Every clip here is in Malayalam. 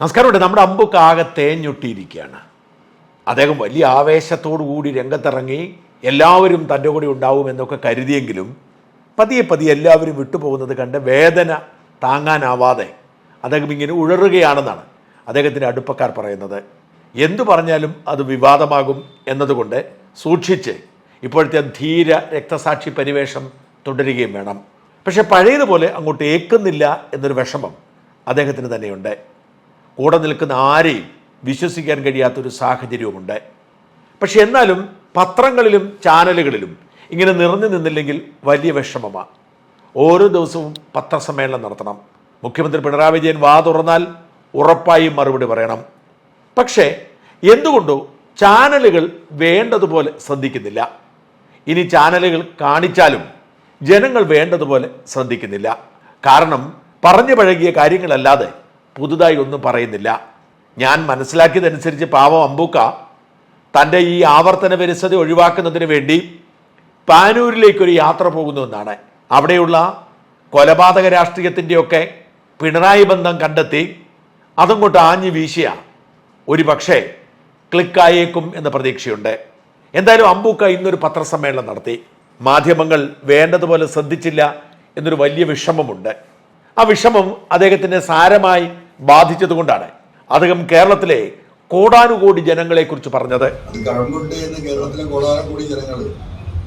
നമസ്കാരമുണ്ട്. നമ്മുടെ അമ്പുക്ക് ആകെ തേഞ്ഞൊട്ടിയിരിക്കുകയാണ്. അദ്ദേഹം വലിയ ആവേശത്തോടു കൂടി രംഗത്തിറങ്ങി എല്ലാവരും തന്റെ കൂടെ ഉണ്ടാവും എന്നൊക്കെ കരുതിയെങ്കിലും പതിയെ പതിയെ എല്ലാവരും വിട്ടുപോകുന്നത് കണ്ട് വേദന താങ്ങാനാവാതെ അദ്ദേഹം ഇങ്ങനെ ഉഴറുകയാണെന്നാണ് അദ്ദേഹത്തിന്റെ അടുപ്പക്കാർ പറയുന്നത്. എന്തു പറഞ്ഞാലും അത് വിവാദമാകും എന്നതുകൊണ്ട് സൂക്ഷിച്ച് ഇപ്പോഴത്തെ ധീര രക്തസാക്ഷി പരിവേഷം തുടരുകയും വേണം. പക്ഷെ പഴയതുപോലെ അങ്ങോട്ട് ഏക്കുന്നില്ല എന്നൊരു വിഷമം അദ്ദേഹത്തിന് തന്നെയുണ്ട്. കൂടെ നിൽക്കുന്ന ആരെയും വിശ്വസിക്കാൻ കഴിയാത്തൊരു സാഹചര്യവുമുണ്ട്. പക്ഷെ എന്നാലും പത്രങ്ങളിലും ചാനലുകളിലും ഇങ്ങനെ നിറഞ്ഞു നിന്നില്ലെങ്കിൽ വലിയ വിഷമമാണ് ഓരോ ദിവസവും പത്രസമ്മേളനം നടത്തണം. മുഖ്യമന്ത്രി പിണറായി വിജയൻ വാ തുറന്നാൽ ഉറപ്പായും മറുപടി പറയണം. പക്ഷേ എന്തുകൊണ്ടോ ചാനലുകൾ വേണ്ടതുപോലെ ശ്രദ്ധിക്കുന്നില്ല. ഇനി ചാനലുകൾ കാണിച്ചാലും ജനങ്ങൾ വേണ്ടതുപോലെ ശ്രദ്ധിക്കുന്നില്ല. കാരണം പറഞ്ഞു പഴകിയ കാര്യങ്ങളല്ലാതെ പുതുതായി ഒന്നും പറയുന്നില്ല. ഞാൻ മനസ്സിലാക്കിയതനുസരിച്ച് പാവം അമ്പൂക്ക തന്റെ ഈ ആവർത്തന വിരസത ഒഴിവാക്കുന്നതിന് വേണ്ടി പാനൂരിലേക്കൊരു യാത്ര പോകുന്നുവെന്നാണ് അവിടെയുള്ള കൊലപാതക രാഷ്ട്രീയത്തിന്റെയൊക്കെ പിണറായി ബന്ധം കണ്ടെത്തി അതങ്ങോട്ട് ആഞ്ഞു വീശിയ ഒരു പക്ഷേ ക്ലിക്കായേക്കും എന്ന പ്രതീക്ഷയുണ്ട്. എന്തായാലും അമ്പൂക്ക ഇന്നൊരു പത്രസമ്മേളനം നടത്തി. മാധ്യമങ്ങൾ വേണ്ടതുപോലെ ശ്രദ്ധിച്ചില്ല എന്നൊരു വലിയ വിഷമമുണ്ട്. ആ വിഷമം അദ്ദേഹത്തിന്റെ സാരമായി ബാധിച്ചതുകൊണ്ടാണ്. അദ്ദേഹം കേരളത്തിലെ കോടാനുകോടി ജനങ്ങളെ കുറിച്ച് പറഞ്ഞത് കേരളത്തിലെ കോടാനുകോടി ജനങ്ങൾ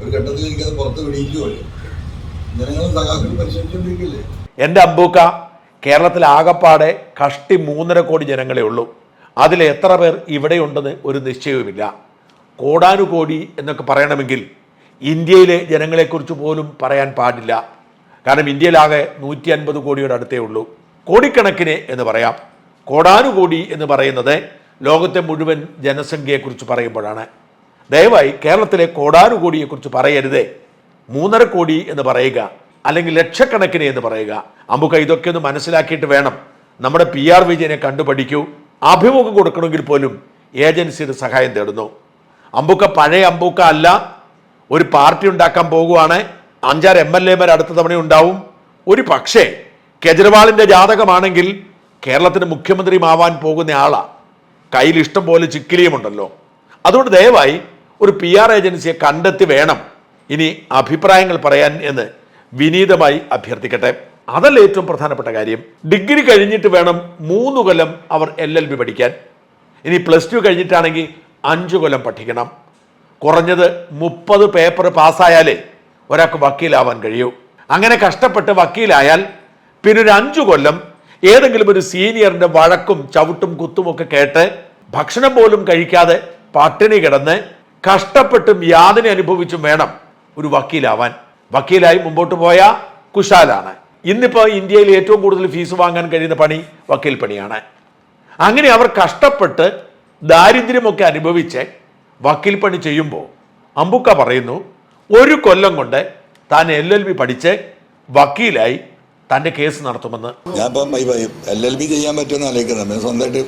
ഒരു ഘട്ടത്തിൽ എനിക്കത് പുറത്ത് വിടിയിക്കുമല്ലോ ജനങ്ങളും സഖാക്കളും പരിശോധിച്ചുകൊണ്ടിരിക്കില്ലേ എന്റെ അമ്പൂക്ക കേരളത്തിൽ ആകപ്പാടെ കഷ്ടി മൂന്നര കോടി ജനങ്ങളെ ഉള്ളൂ. അതിൽ എത്ര പേർ ഇവിടെയുണ്ടെന്ന് ഒരു നിശ്ചയവുമില്ല. കോടാനുകോടി എന്നൊക്കെ പറയണമെങ്കിൽ ഇന്ത്യയിലെ ജനങ്ങളെക്കുറിച്ച് പോലും പറയാൻ പാടില്ല. കാരണം ഇന്ത്യയിലാകെ നൂറ്റി അൻപത് കോടിയുടെ അടുത്തേ ഉള്ളൂ. കോടിക്കണക്കിന് എന്ന് പറയാം. കോടാനുകോടി എന്ന് പറയുന്നത് ലോകത്തെ മുഴുവൻ ജനസംഖ്യയെക്കുറിച്ച് പറയുമ്പോഴാണ്. ദയവായി കേരളത്തിലെ കോടാനുകോടിയെക്കുറിച്ച് പറയരുതേ. മൂന്നര കോടി എന്ന് പറയുക അല്ലെങ്കിൽ ലക്ഷക്കണക്കിന് എന്ന് പറയുക. അമ്പുക ഇതൊക്കെ ഒന്ന് മനസ്സിലാക്കിയിട്ട് വേണം. നമ്മുടെ പി ആർ വിജയനെ കണ്ടുപഠിക്കൂ. അഭിമുഖം കൊടുക്കണമെങ്കിൽ പോലും ഏജൻസിയുടെ സഹായം തേടുന്നു. അമ്പുക്ക പഴയ അമ്പുക്ക അല്ല. ഒരു പാർട്ടി ഉണ്ടാക്കാൻ പോകുവാണ്. അഞ്ചാറ് എം എൽ എമാർ അടുത്ത തവണ ഉണ്ടാവും. ഒരു പക്ഷേ കെജ്രിവാളിന്റെ ജാതകമാണെങ്കിൽ കേരളത്തിന് മുഖ്യമന്ത്രിയുമാവാൻ പോകുന്ന ആളാണ് കയ്യിൽ ഇഷ്ടം പോലെ ചിക്കിലിയുമുണ്ടല്ലോ അതുകൊണ്ട് ദയവായി ഒരു പി ആർ ഏജൻസിയെ കണ്ടെത്തി വേണം ഇനി അഭിപ്രായങ്ങൾ പറയാൻ എന്ന് വിനീതമായി അഭ്യർത്ഥിക്കട്ടെ. അതല്ല ഏറ്റവും പ്രധാനപ്പെട്ട കാര്യം. ഡിഗ്രി കഴിഞ്ഞിട്ട് വേണം മൂന്ന് കൊല്ലം അവർ എൽ എൽ ബി പഠിക്കാൻ. ഇനി പ്ലസ് ടു കഴിഞ്ഞിട്ടാണെങ്കിൽ അഞ്ചു കൊല്ലം പഠിക്കണം. കുറഞ്ഞത് മുപ്പത് പേപ്പർ പാസ്സായാലേ ഒരാൾക്ക് വക്കീലാവാൻ കഴിയൂ. അങ്ങനെ കഷ്ടപ്പെട്ട് വക്കീലായാൽ പിന്നെ ഒരു അഞ്ചു കൊല്ലം ഏതെങ്കിലും ഒരു സീനിയറിന്റെ വഴക്കും ചവിട്ടും കുത്തും ഒക്കെ കേട്ട് ഭക്ഷണം പോലും കഴിക്കാതെ പട്ടിണി കിടന്ന് കഷ്ടപ്പെട്ടും യാതന അനുഭവിച്ചും വേണം ഒരു വക്കീലാവാൻ. വക്കീലായി മുമ്പോട്ട് പോയ കുശാലാണ്. ഇന്നിപ്പോൾ ഇന്ത്യയിൽ ഏറ്റവും കൂടുതൽ ഫീസ് വാങ്ങാൻ കഴിയുന്ന പണി വക്കീൽ പണിയാണ്. അങ്ങനെ അവർ കഷ്ടപ്പെട്ട് ദാരിദ്ര്യമൊക്കെ അനുഭവിച്ച് വക്കീൽ പണി ചെയ്യുമ്പോൾ അമ്പുക്ക പറയുന്നു ഒരു കൊല്ലം കൊണ്ട് താൻ എൽ എൽ ബി പഠിച്ച് വക്കീലായി തന്റെ കേസ് നടത്തുമെന്ന്. ഞാൻ ഇപ്പം എൽ എൽ ബി ചെയ്യാൻ പറ്റുമെന്ന് ആലോചിക്കുന്നത് നമ്മൾ സ്വന്തമായിട്ട്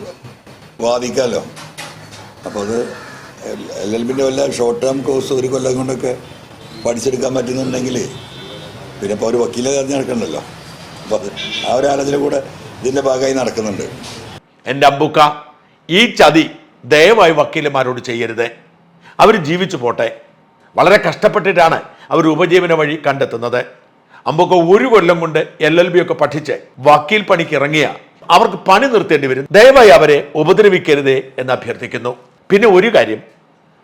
വാദിക്കാമല്ലോ അപ്പോൾ അത് എൽ എൽ ബിന്റെ വല്ല ഷോർട്ട് ടേം കോഴ്സ് ഒരു കൊല്ലം കൊണ്ടൊക്കെ പഠിച്ചെടുക്കാൻ പറ്റുന്നുണ്ടെങ്കിൽ പിന്നെ ഇപ്പോൾ ഒരു വക്കീലെ തിരഞ്ഞെടുക്കണ്ടല്ലോ അപ്പോൾ അത് ആ ഒരു ആലോചന കൂടെ ഇതിന്റെ ഭാഗമായി നടക്കുന്നുണ്ട്. എന്റെ അമ്പുക്ക ഈ ചതി ദയവായി വക്കീലന്മാരോട് ചെയ്യരുത്. അവർ ജീവിച്ചു പോട്ടെ. വളരെ കഷ്ടപ്പെട്ടിട്ടാണ് അവർ ഉപജീവന വഴി കണ്ടെത്തുന്നത്. അമ്പുക്ക ഒരു കൊല്ലം കൊണ്ട് എൽ എൽ ബി ഒക്കെ പഠിച്ച് വക്കീൽ പണിക്ക് ഇറങ്ങിയ അവർക്ക് പണി നിർത്തേണ്ടി വരും. ദയവായി അവരെ ഉപദ്രവിക്കരുതേ എന്ന് അഭ്യർത്ഥിക്കുന്നു. പിന്നെ ഒരു കാര്യം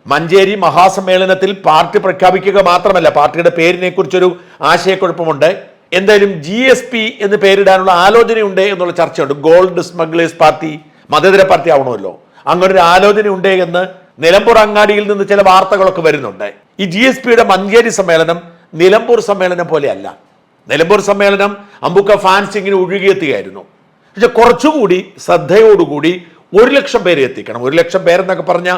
മഞ്ചേരി മഹാസമ്മേളനത്തിൽ പാർട്ടി പ്രഖ്യാപിക്കുക മാത്രമല്ല പാർട്ടിയുടെ പേരിനെ കുറിച്ചൊരു ആശയക്കുഴപ്പമുണ്ട്. എന്തായാലും ജി എസ് പി എന്ന് പേരിടാനുള്ള ആലോചനയുണ്ട് എന്നുള്ള ചർച്ചയുണ്ട്. ഗോൾഡ് സ്മഗ്ലേഴ്സ് പാർട്ടി മതേതര പാർട്ടി ആവണമല്ലോ. അങ്ങനെ ഒരു ആലോചനയുണ്ട് എന്ന് നിലമ്പൂർ അങ്ങാടിയിൽ നിന്ന് ചില വാർത്തകളൊക്കെ വരുന്നുണ്ട്. ഈ ജി എസ് പിയുടെ മഞ്ചേരി സമ്മേളനം നിലമ്പൂർ സമ്മേളനം പോലെയല്ല. നിലമ്പൂർ സമ്മേളനം അമ്പുക്ക ഫാൻസിങ്ങിന് ഒഴുകിയെത്തുകയായിരുന്നു പക്ഷെ കുറച്ചുകൂടി ശ്രദ്ധയോടുകൂടി ഒരു ലക്ഷം പേരെ എത്തിക്കണം. ഒരു ലക്ഷം പേരെന്നൊക്കെ പറഞ്ഞ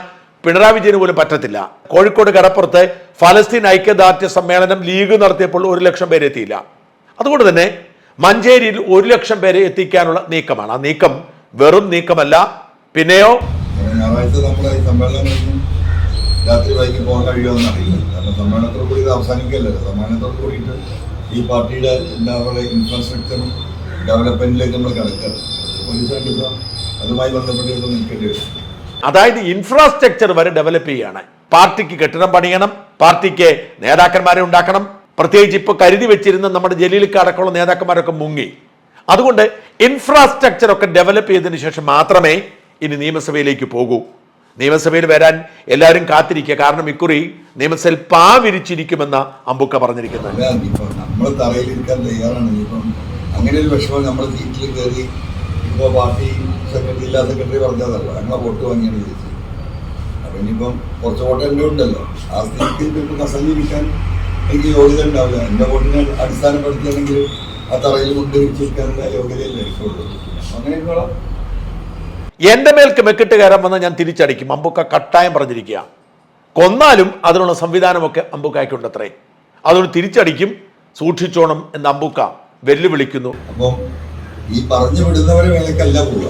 പിണറായി വിജയന് പോലും പറ്റത്തില്ല. കോഴിക്കോട് കടപ്പുറത്ത് ഫലസ്തീൻ ഐക്യദാർഢ്യ സമ്മേളനം ലീഗ് നടത്തിയപ്പോൾ ഒരു ലക്ഷം പേരെ എത്തിയില്ല. അതുകൊണ്ട് തന്നെ മഞ്ചേരിയിൽ ഒരു ലക്ഷം പേരെ എത്തിക്കാനുള്ള നീക്കമാണ്. ആ നീക്കം വെറും നീക്കമല്ല. പിന്നെയോ? രാത്രി വൈകി പോകാൻ കഴിയുമെന്നറിയില്ല കാരണം സമ്മേളനത്തോട് കൂടി ഇത് അവസാനിക്കല്ലോ സമ്മേളനത്തോട് കൂടിയിട്ട് ഈ പാർട്ടിയുടെ എന്താ പറയുക ഇൻഫ്രാസ്ട്രക്ചറും ഡെവലപ്മെന്റിലേക്ക് നമ്മൾ കിടക്കുക പോലീസ് അതുമായി ബന്ധപ്പെട്ട് നിൽക്കേണ്ടി വരും അതായത് ഇൻഫ്രാസ്ട്രക്ചർ വരെ ഡെവലപ്പ് ചെയ്യാണ് പാർട്ടിക്ക് കെട്ടിടം പണിയണം പാർട്ടിക്ക് നേതാക്കന്മാരെ ഉണ്ടാക്കണം. പ്രത്യേകിച്ച് ഇപ്പൊ കരുതി വെച്ചിരുന്ന നമ്മുടെ ജലീലിക്ക് അടക്കമുള്ള നേതാക്കന്മാരൊക്കെ മുങ്ങി. അതുകൊണ്ട് ഇൻഫ്രാസ്ട്രക്ചർ ഒക്കെ ഡെവലപ്പ് ചെയ്തതിനു ശേഷം മാത്രമേ ഇനി നിയമസഭയിലേക്ക് പോകൂ. നിയമസഭയിൽ വരാൻ എല്ലാവരും കാത്തിരിക്കുക. കാരണം ഇക്കുറി നിയമസഭയിൽ പാ വിരിച്ചിരിക്കുമെന്ന അമ്പുക്ക പറഞ്ഞിരിക്കുന്നത്. നമ്മൾ തറയിലിരിക്കാൻ തയ്യാറാണ്. ഇപ്പം അങ്ങനെ ഒരു വിഷമം നമ്മൾ സീറ്റിൽ കയറി ഇപ്പൊ പാർട്ടി സെക്രട്ടറി ഇല്ലാ സെക്രട്ടറി പറഞ്ഞതല്ല ഞങ്ങളെ വോട്ട് വാങ്ങിയാണ് ചോദിച്ചത് അപ്പൊ ഇനിയിപ്പം കുറച്ച് വോട്ട് എന്റെ ഉണ്ടല്ലോ. ആ സ്ഥിതിക്ക് ഇപ്പം കസലിരിക്കാൻ എനിക്ക് യോഗ്യത ഉണ്ടാവില്ല. എന്റെ വോട്ടിനെ അടിസ്ഥാനപ്പെടുത്തിയാണെങ്കിൽ ആ തറയിൽ കൊണ്ട് വെച്ചിരിക്കാനുള്ള യോഗ്യതയല്ലേ എനിക്കുള്ളൂ. അങ്ങനെയൊക്കെയുള്ള എന്റെ മേൽക്ക് മെക്കിട്ട് കയറാൻ വന്നാൽ ഞാൻ തിരിച്ചടിക്കും. അമ്പുക്ക കട്ടായം പറഞ്ഞിരിക്കുക കൊന്നാലും അതിനുള്ള സംവിധാനമൊക്കെ അമ്പുക്കായ്ക്കുണ്ട് അത്രേ അതുകൊണ്ട് തിരിച്ചടിക്കും. സൂക്ഷിച്ചോണം എന്ന് അമ്പുക്ക വെല്ലുവിളിക്കുന്നു. അപ്പം ഈ പറഞ്ഞു വിടുന്നവരെ വേണക്കല്ല പോവുക.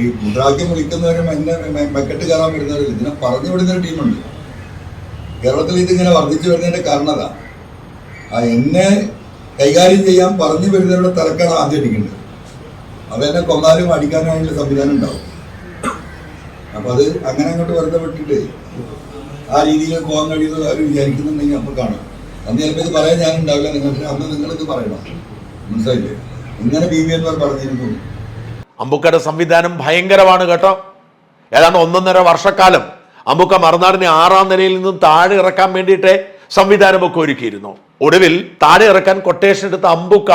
ഈ മുദ്രാവാക്യം വിളിക്കുന്നവരും എന്നെ മെക്കെട്ട് കയറാൻ വരുന്നവരും ഇതിനെ പറഞ്ഞു വിടുന്ന ഒരു ടീമുണ്ട്. കേരളത്തിൽ ഇതിങ്ങനെ വർദ്ധിച്ചു വരുന്നതിന്റെ കാരണത ആ എന്നെ കൈകാര്യം ചെയ്യാൻ പറഞ്ഞു വരുന്നവരുടെ തിരക്കാണ് ആദ്യം അടിക്കേണ്ടത് അതെന്നെ കൊന്നാലും അടിക്കാനും സംവിധാനം ഉണ്ടാവും. അപ്പൊ അത് അങ്ങനെ അങ്ങോട്ട് വെറുതെ വിട്ടിട്ട് ആ രീതിയിൽ പോകാൻ കഴിയുന്നത് അവർ വിചാരിക്കുന്നുണ്ടെങ്കിൽ നമ്മൾ കാണാം. അന്ന് ചിലപ്പോൾ ഇത് പറയാൻ ഞാൻ ഉണ്ടാവില്ല നിങ്ങൾക്ക് അന്ന് നിങ്ങളിത് പറയണം. മനസ്സിലായില്ലേ? ഇങ്ങനെ ബി വി എന്മാർ പറഞ്ഞിരുന്നു അമ്പുക്കയുടെ സംവിധാനം ഭയങ്കരമാണ് കേട്ടോ. ഏതാണ്ട് ഒന്നൊന്നര വർഷക്കാലം അമ്പുക്ക മറുനാടിനെ ആറാം നിലയിൽ നിന്നും താഴെ ഇറക്കാൻ വേണ്ടിയിട്ട് സംവിധാനമൊക്കെ ഒരുക്കിയിരുന്നു. ഒടുവിൽ താഴെ ഇറക്കാൻ കൊട്ടേഷൻ എടുത്ത അമ്പുക്ക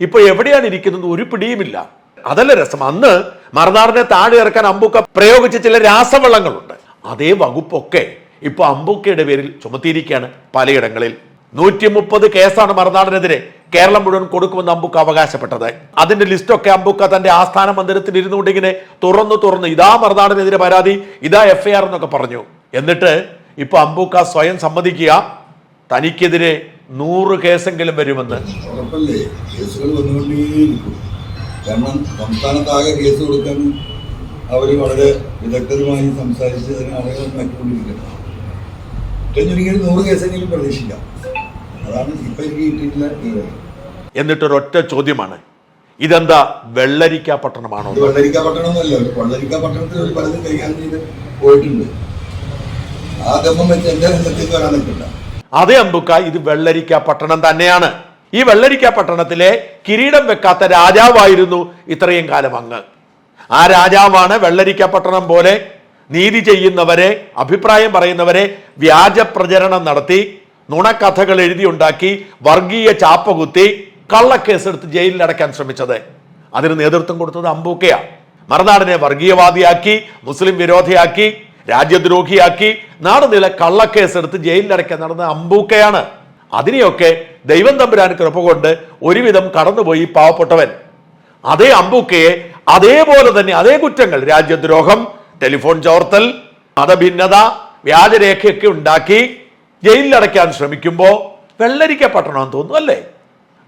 ഇപ്പൊ എവിടെയാണ് ഇരിക്കുന്നത്? ഒരു പിടിയുമില്ല. അതല്ല രസം. അന്ന് മറുനാടിനെ താഴെ ഇറക്കാൻ അമ്പുക്ക പ്രയോഗിച്ച ചില രാസവളങ്ങളുണ്ട്. അതേ വകുപ്പൊക്കെ ഇപ്പൊ അമ്പുക്കയുടെ പേരിൽ ചുമത്തിയിരിക്കുകയാണ് പലയിടങ്ങളിൽ. നൂറ്റി മുപ്പത് കേസാണ് മറുനാടിനെതിരെ കേരളം മുഴുവൻ കൊടുക്കുമെന്ന് അമ്പുക്ക അവകാശപ്പെട്ടത്. അതിന്റെ ലിസ്റ്റൊക്കെ അമ്പുക്ക തന്റെ ആസ്ഥാന മന്ദിരത്തിൽ ഇരുന്നുകൊണ്ട് ഇങ്ങനെ തുറന്നു തുറന്ന് ഇതാ മറുനാടിനെതിരെ പരാതി ഇതാ എഫ് ഐ ആർ എന്നൊക്കെ പറഞ്ഞു. എന്നിട്ട് ഇപ്പൊ അമ്പുക്ക സ്വയം സമ്മതിക്കുക തനിക്കെതിരെ നൂറ് കേസെങ്കിലും വരുമെന്ന്. കാരണം സംസ്ഥാനത്താകെ കേസ് കൊടുക്കാൻ അവർ വളരെ വിദഗ്ധരുമായി സംസാരിച്ച് അതിന് ആളുകൾ മറ്റുകൊണ്ടിരിക്കണം ഒറ്റഞ്ഞൊരിക്കൽ നൂറ് കേസെങ്കിലും പ്രതീക്ഷിക്കാം. അതാണ് ഒരൊറ്റ എനിക്ക് കിട്ടിയിട്ടുള്ള വിവരം എന്നിട്ടൊരൊറ്റ ചോദ്യമാണ്. ഇതെന്താ വെള്ളരിക്ക പട്ടണമാണോ? വെള്ളരിക്ക പട്ടണമൊന്നുമല്ല വെള്ളരിക്ക പട്ടണത്തിൽ ഒരു പലതും കൈകാര്യം ചെയ്ത് പോയിട്ടുണ്ട്. ആ ദമ്മം വെച്ച് എന്റെ രംഗത്തേക്ക് വരാൻ നിൽക്കണ്ട. അതേ അമ്പുക്ക ഇത് വെള്ളരിക്ക പട്ടണം തന്നെയാണ്. ഈ വെള്ളരിക്ക പട്ടണത്തിലെ കിരീടം വെക്കാത്ത രാജാവായിരുന്നു ഇത്രയും കാലം അങ്ങ്. ആ രാജാവാണ് വെള്ളരിക്ക പട്ടണം പോലെ നീതി ചെയ്യുന്നവരെ അഭിപ്രായം പറയുന്നവരെ വ്യാജ പ്രചരണം നടത്തി നുണക്കഥകൾ എഴുതിയുണ്ടാക്കി വർഗീയ ചാപ്പകുത്തി കള്ളക്കേസ് കള്ളക്കേസെടുത്ത് ജയിലിൽ അടയ്ക്കാൻ ശ്രമിച്ചത്. അതിന് നേതൃത്വം കൊടുത്തത് അമ്പൂക്കയാണ് മറുനാടിനെ വർഗീയവാദിയാക്കി മുസ്ലിം വിരോധിയാക്കി രാജ്യദ്രോഹിയാക്കി നാടുനില കള്ളക്കേസെടുത്ത് ജയിലിലടയ്ക്കാൻ നടന്ന അമ്പൂക്കയാണ്. അതിനെയൊക്കെ ദൈവം തമ്പുരാൻ കൃപ കൊണ്ട് ഒരുവിധം കടന്നുപോയി പാവപ്പെട്ടവൻ. അതേ അമ്പൂക്കയെ അതേപോലെ തന്നെ അതേ കുറ്റങ്ങൾ രാജ്യദ്രോഹം ടെലിഫോൺ ചോർത്തൽ മതഭിന്നത വ്യാജരേഖയൊക്കെ ഉണ്ടാക്കി ജയിലിലടയ്ക്കാൻ ശ്രമിക്കുമ്പോൾ വെള്ളരിക്ക പട്ടണം തോന്നുന്നു അല്ലേ?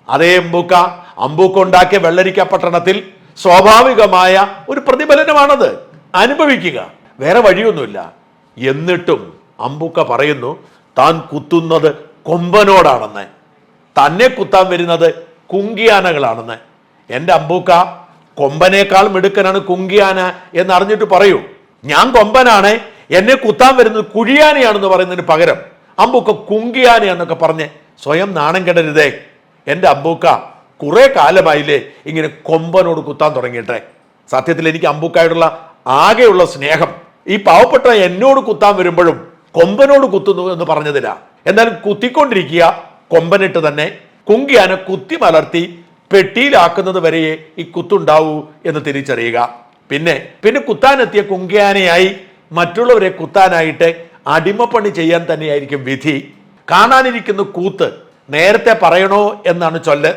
അതേ അമ്പൂക്ക അമ്പൂക്ക ഉണ്ടാക്കിയ വെള്ളരിക്ക പട്ടണത്തിൽ സ്വാഭാവികമായ ഒരു പ്രതിഫലനമാണത്. അനുഭവിക്കുക. വേറെ വഴിയൊന്നുമില്ല. എന്നിട്ടും അമ്പൂക്ക പറയുന്നു താൻ കുത്തുന്നത് കൊമ്പനോടാണെന്ന്. തന്നെ കുത്താൻ വരുന്നത് കുങ്കിയാനകളാണെന്ന്. എന്റെ അമ്പൂക്ക കൊമ്പനേക്കാൾ മിടുക്കനാണ് കുങ്കിയാന എന്നറിഞ്ഞിട്ട് പറയൂ. ഞാൻ കൊമ്പനാണ് എന്നെ കുത്താൻ വരുന്നത് കുഴിയാനയാണെന്ന് പറയുന്നതിന് പകരം അമ്പൂക്ക കുങ്കിയാന എന്നൊക്കെ പറഞ്ഞ് സ്വയം നാണം കെടരുതേ. എന്റെ അമ്പൂക്ക കുറെ കാലമായില്ലേ ഇങ്ങനെ കൊമ്പനോട് കുത്താൻ തുടങ്ങിയിട്ടെ. സത്യത്തിൽ എനിക്ക് അമ്പൂക്കായിട്ടുള്ള ആകെയുള്ള സ്നേഹം ഈ പാവപ്പെട്ട എന്നോട് കുത്താൻ വരുമ്പോഴും കൊമ്പനോട് കുത്തുന്നു എന്ന് പറഞ്ഞതില്ല എന്നാൽ കുത്തിക്കൊണ്ടിരിക്കുക കൊമ്പനിട്ട് തന്നെ കുങ്കിയാന കുത്തി മലർത്തി പെട്ടിയിലാക്കുന്നത് വരെയേ ഈ കുത്തുണ്ടാവൂ എന്ന് തിരിച്ചറിയുക. പിന്നെ പിന്നെ കുത്താനെത്തിയ കുങ്കിയാനയായി മറ്റുള്ളവരെ കുത്താനായിട്ട് അടിമപ്പണി ചെയ്യാൻ തന്നെയായിരിക്കും വിധി. കാണാനിരിക്കുന്ന കൂത്ത് നേരത്തെ പറയണോ എന്നാണ് ചൊല്ല്.